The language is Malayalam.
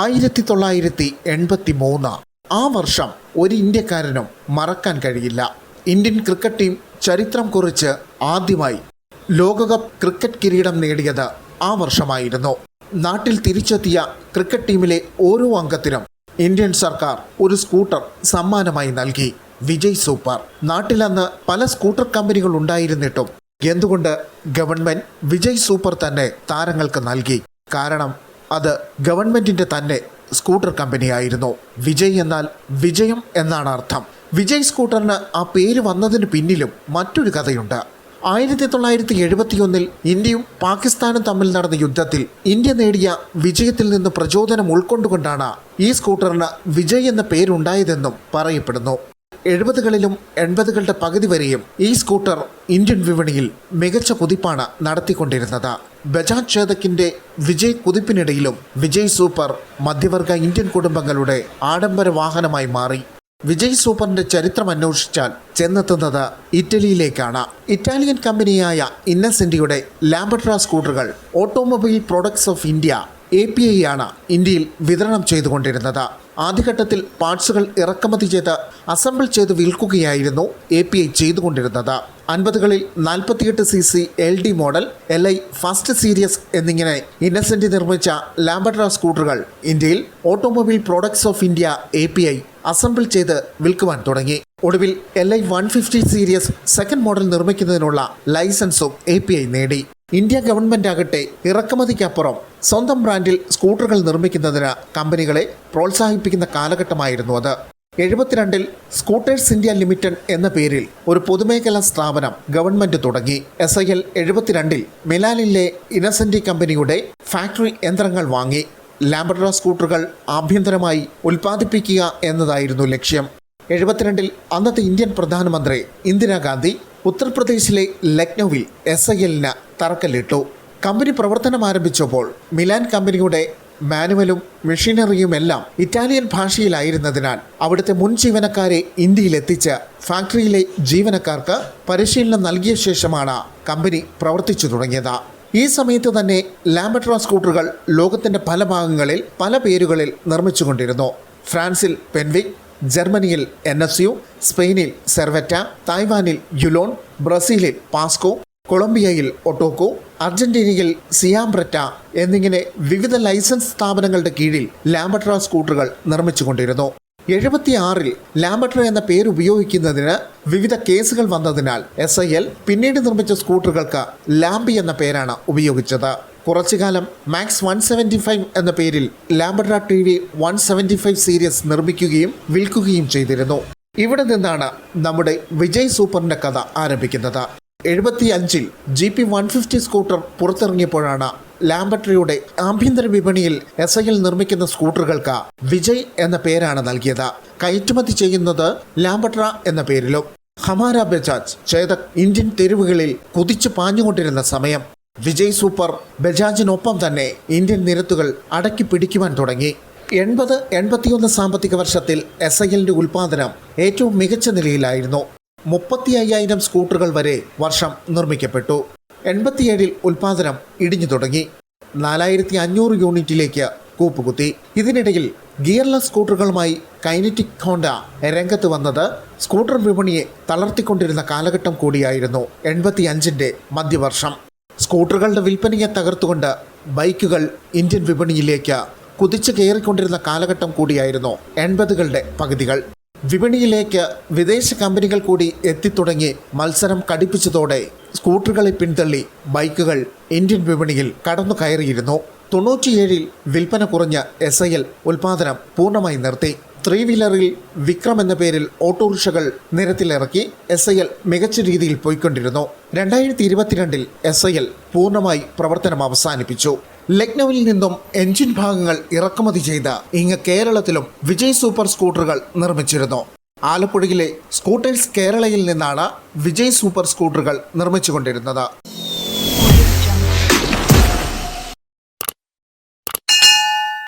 ആയിരത്തി തൊള്ളായിരത്തി എൺപത്തി മൂന്ന് ആ വർഷം ഒരു ഇന്ത്യക്കാരനും മറക്കാൻ കഴിയില്ല. ഇന്ത്യൻ ക്രിക്കറ്റ് ടീം ചരിത്രം കുറിച്ച് ആദ്യമായി ലോകകപ്പ് ക്രിക്കറ്റ് കിരീടം നേടിയത് ആ വർഷമായിരുന്നു. നാട്ടിൽ തിരിച്ചെത്തിയ ക്രിക്കറ്റ് ടീമിലെ ഓരോ അംഗത്തിനും ഇന്ത്യൻ സർക്കാർ ഒരു സ്കൂട്ടർ സമ്മാനമായി നൽകി. വിജയ് സൂപ്പർ. നാട്ടിൽ അന്ന് പല സ്കൂട്ടർ കമ്പനികൾ ഉണ്ടായിരുന്നിട്ടും എന്തുകൊണ്ട് ഗവൺമെന്റ് വിജയ് സൂപ്പർ തന്നെ താരങ്ങൾക്ക് നൽകി? കാരണം അത് ഗവൺമെന്റിന്റെ തന്നെ സ്കൂട്ടർ കമ്പനിയായിരുന്നു. വിജയ് എന്നാൽ വിജയം എന്നാണ് അർത്ഥം. വിജയ് സ്കൂട്ടറിന് ആ പേര് വന്നതിന് പിന്നിലും മറ്റൊരു കഥയുണ്ട്. ആയിരത്തി തൊള്ളായിരത്തി എഴുപത്തിയൊന്നിൽ ഇന്ത്യയും പാകിസ്ഥാനും തമ്മിൽ നടന്ന യുദ്ധത്തിൽ ഇന്ത്യ നേടിയ വിജയത്തിൽ നിന്ന് പ്രചോദനം ഉൾക്കൊണ്ടുകൊണ്ടാണ് ഈ സ്കൂട്ടറിന് വിജയ് എന്ന പേരുണ്ടായതെന്നും പറയപ്പെടുന്നു. എഴുപതുകളിലും എൺപതുകളുടെ പകുതി വരെയും ഈ സ്കൂട്ടർ ഇന്ത്യൻ വിപണിയിൽ മികച്ച കുതിപ്പാണ് നടത്തിക്കൊണ്ടിരുന്നത്. ബജാജ് ചേതക്കിന്റെ വിജയ് കുതിപ്പിനിടയിലും വിജയ് സൂപ്പർ മധ്യവർഗ ഇന്ത്യൻ കുടുംബങ്ങളുടെ ആഡംബര വാഹനമായി മാറി. വിജയ് സൂപ്പറിന്റെ ചരിത്രം അന്വേഷിച്ചാൽ ചെന്നെത്തുന്നത് ഇറ്റലിയിലേക്കാണ്. ഇറ്റാലിയൻ കമ്പനിയായ ഇന്നസെന്റിയുടെ ലാംബട്ര സ്കൂട്ടറുകൾ automobile products of India A P I ആണ് ഇന്ത്യയിൽ വിതരണം ചെയ്തുകൊണ്ടിരുന്നത്. ആദ്യഘട്ടത്തിൽ പാർട്സുകൾ ഇറക്കുമതി ചെയ്ത് അസംബിൾ ചെയ്ത് വിൽക്കുകയായിരുന്നു എ പി ഐ ചെയ്തുകൊണ്ടിരുന്നത്. അൻപതുകളിൽ നാൽപ്പത്തിയെട്ട് C C L D model L I first series എന്നിങ്ങനെ ഇന്നസെന്റ് നിർമ്മിച്ച ലാംബഡ്ര സ്കൂട്ടറുകൾ ഇന്ത്യയിൽ automobile products of India A assemble ചെയ്ത് വിൽക്കുവാൻ തുടങ്ങി. ഒടുവിൽ L I one fifty series second model നിർമ്മിക്കുന്നതിനുള്ള ലൈസൻസും എ പി ഐ നേടി. ഇന്ത്യ ഗവൺമെന്റ് ആകട്ടെ ഇറക്കുമതിക്കപ്പുറം സ്വന്തം ബ്രാൻഡിൽ സ്കൂട്ടറുകൾ നിർമ്മിക്കുന്നതിന് കമ്പനികളെ പ്രോത്സാഹിപ്പിക്കുന്ന കാലഘട്ടമായിരുന്നു അത്. എഴുപത്തിരണ്ടിൽ സ്കൂട്ടേഴ്സ് ഇന്ത്യ ലിമിറ്റഡ് എന്ന പേരിൽ ഒരു പൊതുമേഖലാ സ്ഥാപനം ഗവൺമെന്റ് തുടങ്ങി. എസ് ഐ എൽ എഴുപത്തിരണ്ടിൽ മിലാനിലെ ഇനസെന്റി കമ്പനിയുടെ ഫാക്ടറി യന്ത്രങ്ങൾ വാങ്ങി. ലാബറ സ്കൂട്ടറുകൾ ആഭ്യന്തരമായി ഉൽപ്പാദിപ്പിക്കുക എന്നതായിരുന്നു ലക്ഷ്യം. എഴുപത്തിരണ്ടിൽ അന്നത്തെ ഇന്ത്യൻ പ്രധാനമന്ത്രി ഇന്ദിരാഗാന്ധി ഉത്തർപ്രദേശിലെ ലക്നൌവിൽ എസ് ഐ എല്ലിന് തറക്കല്ലിട്ടു. കമ്പനി പ്രവർത്തനം ആരംഭിച്ചപ്പോൾ മിലാൻ കമ്പനിയുടെ മാനുവലും മെഷീനറിയും എല്ലാം ഇറ്റാലിയൻ ഭാഷയിലായിരുന്നതിനാൽ അവിടുത്തെ മുൻ ജീവനക്കാരെ ഇന്ത്യയിലെത്തിച്ച് ഫാക്ടറിയിലെ ജീവനക്കാർക്ക് പരിശീലനം നൽകിയ ശേഷമാണ് കമ്പനി പ്രവർത്തിച്ചു തുടങ്ങിയത്. ഈ സമയത്ത് തന്നെ ലാംബട്ര സ്കൂട്ടറുകൾ ലോകത്തിന്റെ പല ഭാഗങ്ങളിൽ പല പേരുകളിൽ നിർമ്മിച്ചുകൊണ്ടിരുന്നു. ഫ്രാൻസിൽ പെൻവിക് ജർമ്മനിയിൽ എൻ എസ് യു സ്പെയിനിൽ സെർവറ്റ തായ്വാനിൽ യുലോൺ ബ്രസീലിൽ പാസ്കോ കൊളംബിയയിൽ ഒട്ടോക്കോ അർജന്റീനയിൽ സിയാംബ്രറ്റ എന്നിങ്ങനെ വിവിധ ലൈസൻസ് സ്ഥാപനങ്ങളുടെ കീഴിൽ ലാംബട്ര സ്കൂട്ടറുകൾ നിർമ്മിച്ചുകൊണ്ടിരുന്നു. എഴുപത്തിയാറിൽ ലാംബട്ര എന്ന പേര് ഉപയോഗിക്കുന്നതിന് വിവിധ കേസുകൾ വന്നതിനാൽ എസ് പിന്നീട് നിർമ്മിച്ച സ്കൂട്ടറുകൾക്ക് ലാംബി എന്ന പേരാണ് ഉപയോഗിച്ചത്. കുറച്ചുകാലം മാക്സ് വൺ സെവന്റി ഫൈവ് എന്ന പേരിൽ Lambretta T V one seventy five series നിർമ്മിക്കുകയും വിൽക്കുകയും ചെയ്തിരുന്നു. ഇവിടെ നിന്നാണ് നമ്മുടെ വിജയ് സൂപ്പറിന്റെ കഥ ആരംഭിക്കുന്നത്. എഴുപത്തി അഞ്ചിൽ G P one fifty scooter പുറത്തിറങ്ങിയപ്പോഴാണ് ലാംബട്രിയുടെ ആഭ്യന്തര വിപണിയിൽ എസ് ഐ എൽ നിർമ്മിക്കുന്ന സ്കൂട്ടറുകൾക്ക് വിജയ് എന്ന പേരാണ് നൽകിയത്. കയറ്റുമതി ചെയ്യുന്നത് ലാംബട്ര എന്ന പേരിലും. ഹമാര ബജാജ് ചേതക് ഇന്ത്യൻ തെരുവുകളിൽ കുതിച്ചു പാഞ്ഞുകൊണ്ടിരുന്ന സമയം. വിജയ് സൂപ്പർ ബജാജിനൊപ്പം തന്നെ ഇന്ത്യൻ നിരത്തുകൾ അടക്കി പിടിക്കുവാൻ തുടങ്ങി. എൺപത് എൺപത്തിയൊന്ന് സാമ്പത്തിക വർഷത്തിൽ എസ് ഐ എല്ലിന്റെ ഉൽപാദനം ഏറ്റവും മികച്ച നിലയിലായിരുന്നു. മുപ്പത്തി അയ്യായിരം സ്കൂട്ടറുകൾ വരെ വർഷം നിർമ്മിക്കപ്പെട്ടു. എൺപത്തിയേഴിൽ ഉൽപാദനം ഇടിഞ്ഞു തുടങ്ങി. നാലായിരത്തി അഞ്ഞൂറ് യൂണിറ്റിലേക്ക് കൂപ്പുകുത്തി. ഇതിനിടയിൽ ഗിയർലെസ് സ്കൂട്ടറുകളുമായി കൈനറ്റിക് ഹോണ്ട രംഗത്ത് വന്നത് സ്കൂട്ടർ വിപണിയെ തളർത്തിക്കൊണ്ടിരുന്ന കാലഘട്ടം കൂടിയായിരുന്നു എൺപത്തി അഞ്ചിന്റെ മധ്യവർഷം. സ്കൂട്ടറുകളുടെ വിൽപ്പനയെ തകർത്തുകൊണ്ട് ബൈക്കുകൾ ഇന്ത്യൻ വിപണിയിലേക്ക് കുതിച്ചു കയറിക്കൊണ്ടിരുന്ന കാലഘട്ടം കൂടിയായിരുന്നു എൺപതുകളുടെ പകുതികൾ. വിപണിയിലേക്ക് വിദേശ കമ്പനികൾ കൂടി എത്തിത്തുടങ്ങി മത്സരം കടുപ്പിച്ചതോടെ സ്കൂട്ടറുകളെ പിന്തള്ളി ബൈക്കുകൾ ഇന്ത്യൻ വിപണിയിൽ കടന്നു കയറിയിരുന്നു തൊണ്ണൂറ്റിയേഴിൽ വിൽപ്പന കുറഞ്ഞ എസ് ഐ എൽ ഉൽപാദനം പൂർണമായി നിർത്തി. ത്രീ വീലറിൽ വിക്രം എന്ന പേരിൽ ഓട്ടോറിക്ഷകൾ നിരത്തിലിറക്കി എസ് ഐ എൽ മികച്ച രീതിയിൽ പോയിക്കൊണ്ടിരുന്നു. രണ്ടായിരത്തി ഇരുപത്തിരണ്ടിൽ എസ് ഐ എൽ പൂർണമായി പ്രവർത്തനം അവസാനിപ്പിച്ചു. ലക്നൌവിൽ നിന്നും എഞ്ചിൻ ഭാഗങ്ങൾ ഇറക്കുമതി ചെയ്ത ഇങ്ങ് കേരളത്തിലും വിജയ് സൂപ്പർ സ്കൂട്ടറുകൾ നിർമ്മിച്ചിരുന്നു. ആലപ്പുഴയിലെ സ്കൂട്ടേഴ്സ് കേരളയിൽ നിന്നാണ് വിജയ് സൂപ്പർ സ്കൂട്ടറുകൾ നിർമ്മിച്ചുകൊണ്ടിരുന്നത്.